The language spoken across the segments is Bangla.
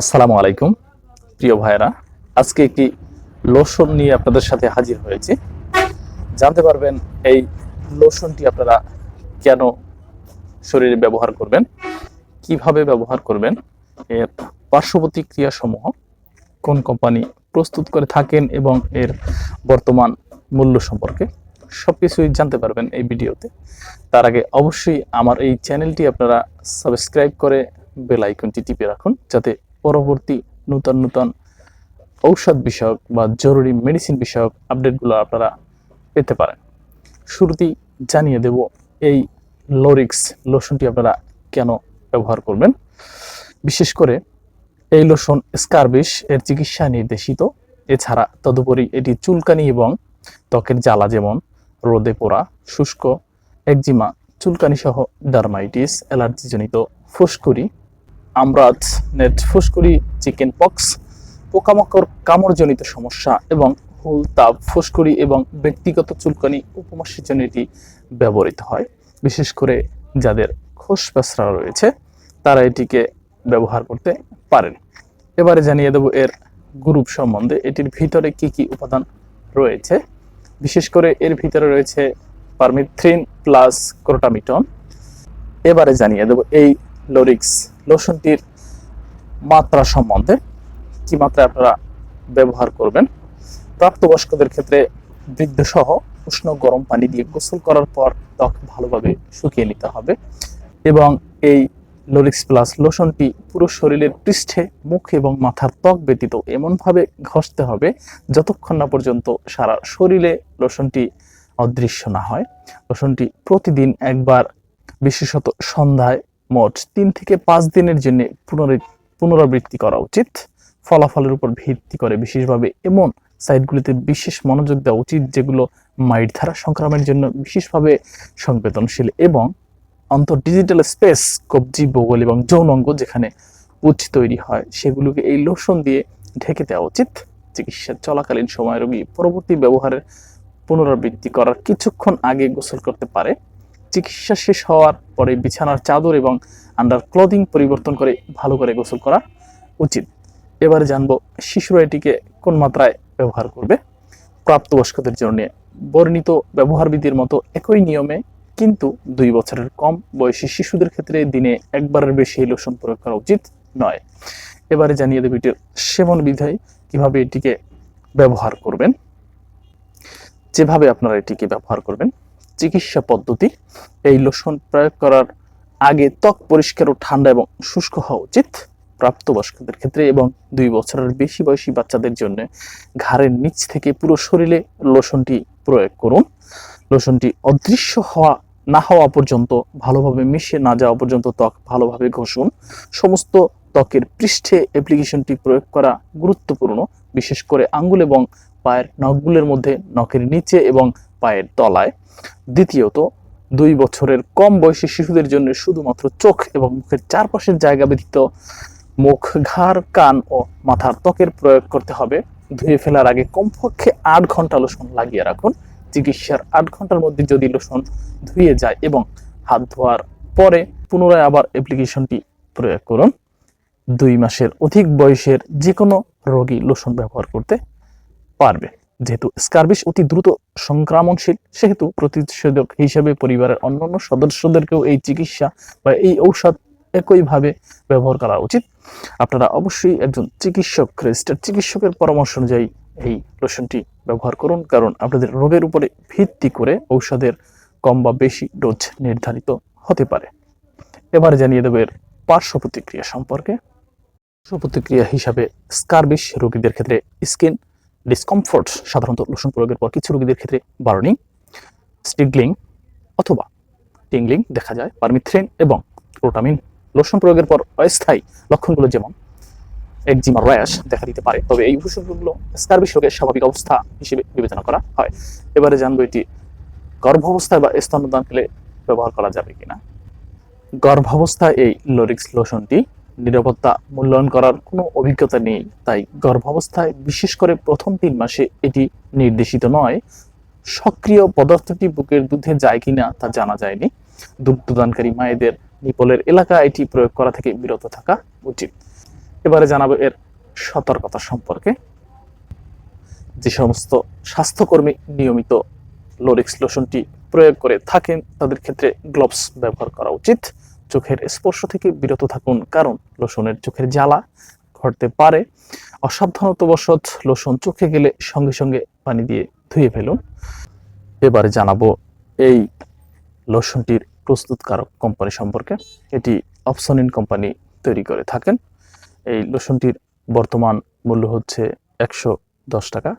আসসালামু আলাইকুম, প্রিয় ভাইরা আজকে একটি লোশন নিয়ে আপনাদের সাথে হাজির হয়েছে। জানতে পারবেন এই লোশনটি আপনারা কেন শরীরে ব্যবহার করবেন, কীভাবে ব্যবহার করবেন, এর পার্শ্ব প্রতিক্রিয়া সমূহ কোন কোম্পানি প্রস্তুত করে থাকেন এবং এর বর্তমান মূল্য সম্পর্কে সবকিছুই জানতে পারবেন এই ভিডিওতে। তার আগে অবশ্যই আমার এই চ্যানেলটি আপনারা সাবস্ক্রাইব করে বেল টিপে রাখুন, যাতে পরবর্তী নূতন নূতন ঔষধ বিষয়ক বা জরুরি মেডিসিন বিষয়ক আপডেটগুলো আপনারা পেতে পারেন। শুরুতেই জানিয়ে দেব এই লোরিক্স লোশনটি আপনারা কেন ব্যবহার করবেন? বিশেষ করে এই লোশন স্কারবিশ এর চিকিৎসা নির্দেশিত। এছাড়া তদুপরি এটি চুলকানি এবং ত্বকের জ্বালা যেমন রোদে পোড়া, শুষ্ক, একজিমা চুলকানি সহ ডার্মাইটিস অ্যালার্জিজনিত ফুসকুড়ি আমরাজ, নেট ফুসকুড়ি, চিকেন পক্স, পোকামাকড়, কামড়জনিত সমস্যা এবং হুল তাপ ফুসকুড়ি এবং ব্যক্তিগত চুলকানি উপমাসের জন্য এটি ব্যবহৃত হয়। বিশেষ করে যাদের খোস পেঁচড়া রয়েছে, তারা এটিকে ব্যবহার করতে পারেন। এবারে জানিয়ে দেব এর গ্রুপ সম্বন্ধে, এটির ভিতরে কি কি উপাদান রয়েছে। বিশেষ করে এর ভিতরে রয়েছে পারমিথ্রিন প্লাস ক্রোটামিটন। এবারে জানিয়ে দেব এই লোরিক্স লোশনটির মাত্রা সম্বন্ধে কি মাত্রায় আপনারা ব্যবহার করবেন। প্রাপ্তবয়স্কদের ক্ষেত্রে বৃদ্ধ সহ উষ্ণ গরম পানি দিয়ে গোসল করার পর ত্বক ভালোভাবে শুকিয়ে নিতে হবে এবং এই লোরিক্স প্লাস লোশনটি পুরো শরীরের পৃষ্ঠে, মুখ এবং মাথার ত্বক ব্যতীত এমনভাবে ঘষতে হবে যতক্ষণ না পর্যন্ত সারা শরীরে লোশনটি অদৃশ্য না হয়। লোশনটি প্রতিদিন একবার, বিশেষত সন্ধ্যায় মোট তিন থেকে পাঁচ দিনের জন্য পুনরাবৃত্তি করা উচিত। ফলাফলের উপর ভিত্তি করে বিশেষভাবে এমন সাইটগুলিতে বিশেষ মনোযোগ দেওয়া উচিত, যেগুলো মাইট ধারা সংক্রমণের জন্য বিশেষভাবে সংবেদনশীল এবং অন্তর ডিজিটাল স্পেস, কবজি বগল এবং যৌনাঙ্গ যেখানে পুঁজ তৈরি হয়, সেগুলোকে এই লোশন দিয়ে ঢেকে দেওয়া উচিত। চিকিৎসা চলাকালীন সময় রোগী পরবর্তী ব্যবহারের পুনরাবৃত্তি করার কিছুক্ষণ আগে গোসল করতে পারে। চিকিৎসা শেষ হওয়ার পরে বিছানার চাদর এবং আন্ডার ক্লদিং পরিবর্তন করে ভালো করে গোসল করা উচিত। এবারে জানব শিশুরা এটিকে কোন মাত্রায় ব্যবহার করবে। প্রাপ্তবয়স্কদের জন্য বর্ণিত ব্যবহারবিধির মতো একই নিয়মে কিন্তু দুই বছরের কম বয়সী শিশুদের ক্ষেত্রে দিনে একবারের বেশি এই লোশন প্রয়োগ করা উচিত নয়। এবারে জানিয়ে দেব এটির সেবন বিধায় কীভাবে এটিকে ব্যবহার করবেন। যেভাবে আপনারা এটিকে ব্যবহার করবেন। চিকিৎসা পদ্ধতি। এই লোশন প্রয়োগ করার আগে ত্বক পরিষ্কার ও ঠান্ডা এবং শুষ্ক হওয়া উচিত। প্রাপ্তবয়স্কদের ক্ষেত্রে এবং দুই বছরের বেশি বয়সী বাচ্চাদের জন্য ঘাড়ের নিচ থেকে পুরো শরীরে লোশনটি প্রয়োগ করুন। লোশনটি অদৃশ্য হওয়া, না হওয়া পর্যন্ত, ভালোভাবে মিশে না যাওয়া পর্যন্ত ত্বক ভালোভাবে ঘষুন। সমস্ত ত্বকের পৃষ্ঠে অ্যাপ্লিকেশনটি প্রয়োগ করা গুরুত্বপূর্ণ। বিশেষ করে আঙ্গুল এবং পায়ের নখগুলোর মধ্যে, নখের নিচে এবং পায়ের তলায়। দ্বিতীয়ত, দুই বছরের কম বয়সী শিশুদের জন্য শুধুমাত্র চোখ এবং মুখের চারপাশের জায়গা ব্যতীত মুখ, ঘাড়, কান ও মাথার ত্বকের প্রয়োগ করতে হবে। ধুয়ে ফেলার আগে কমপক্ষে আট ঘণ্টা লোশন লাগিয়ে রাখুন। চিকিৎসার আট ঘণ্টার মধ্যে যদি লোশন ধুয়ে যায় এবং হাত ধোয়ার পরে পুনরায় আবার অ্যাপ্লিকেশনটি প্রয়োগ করুন। দুই মাসের অধিক বয়সের যে কোনো রোগী লোশন ব্যবহার করতে পারবে। যেহেতু স্কার্বিশ অতি দ্রুত সংক্রমণশীল, সেহেতু প্রতিষেধক হিসেবে পরিবারের অন্যান্য সদস্যদেরকেও এই চিকিৎসা বা এই ঔষধ একইভাবে ব্যবহার করা উচিত। আপনারা অবশ্যই একজন চিকিৎসক রেজিস্টার চিকিৎসকের পরামর্শ অনুযায়ী এই লোশনটি ব্যবহার করুন, কারণ আপনাদের রোগের উপরে ভিত্তি করে ঔষধের কম বা বেশি ডোজ নির্ধারিত হতে পারে। এবারে জানিয়ে দেব এর পার্শ্ব প্রতিক্রিয়া সম্পর্কে। পার্শ্ব প্রতিক্রিয়া হিসাবে স্কারবিশ রোগীদের ক্ষেত্রে স্কিন ডিসকমফোর্ট সাধারণত লোশন প্রয়োগের পর কিছু রোগীদের ক্ষেত্রে বার্নিং স্টিগলিং অথবা টিংলিং দেখা যায় পারমিথ্রিন এবং প্রোটামিন লোশন প্রয়োগের পর অস্থায়ী লক্ষণগুলো যেমন একজিমা র্যাশ দেখা দিতে পারে। তবে এই উপসর্গগুলো স্কার্বিশ রোগের স্বাভাবিক অবস্থা হিসেবে বিবেচনা করা হয়। এবারে জানব এটি গর্ভাবস্থায় বা স্তন্যদান ব্যবহার করা যাবে কিনা। গর্ভাবস্থায় এই লোরিক্স লোশনটি নিরাপত্তা মূল্যায়ন করার কোনো অভিজ্ঞতা নেই। তাই গর্ভাবস্থায় বিশেষ করে প্রথম তিন মাসে এটি নির্দেশিত নয়। সক্রিয় পদার্থটি বুকের দুধে যায় কিনা তা জানা যায়নি। দুগ্ধদানকারী মায়েদের নিপলের এলাকা এটি প্রয়োগ করা থেকে বিরত থাকা উচিত। এবারে জানাব এর সতর্কতা সম্পর্কে। যে সমস্ত স্বাস্থ্যকর্মী নিয়মিত লোরিক্স লোশনটি প্রয়োগ করে থাকেন, তাদের ক্ষেত্রে গ্লোভস ব্যবহার করা উচিত। চোখের স্পর্শ থেকে বিরত থাকুন, কারণ লোশনের চোখের জ্বালা ঘটতে পারে। অসাবধানতাবশত লোশন চোখে গেলে সঙ্গে সঙ্গে পানি দিয়ে ধুয়ে ফেলুন। এবারে জানাব এই লোশনটির প্রস্তুতকারক কোম্পানি সম্পর্কে। এটি অপসনিন কোম্পানি তৈরি করে থাকেন। এই লোশনটির বর্তমান মূল্য হচ্ছে একশো দশ টাকা।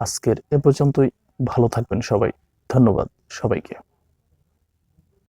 আজকের এ পর্যন্তই। ভালো থাকবেন সবাই। ধন্যবাদ সবাইকে।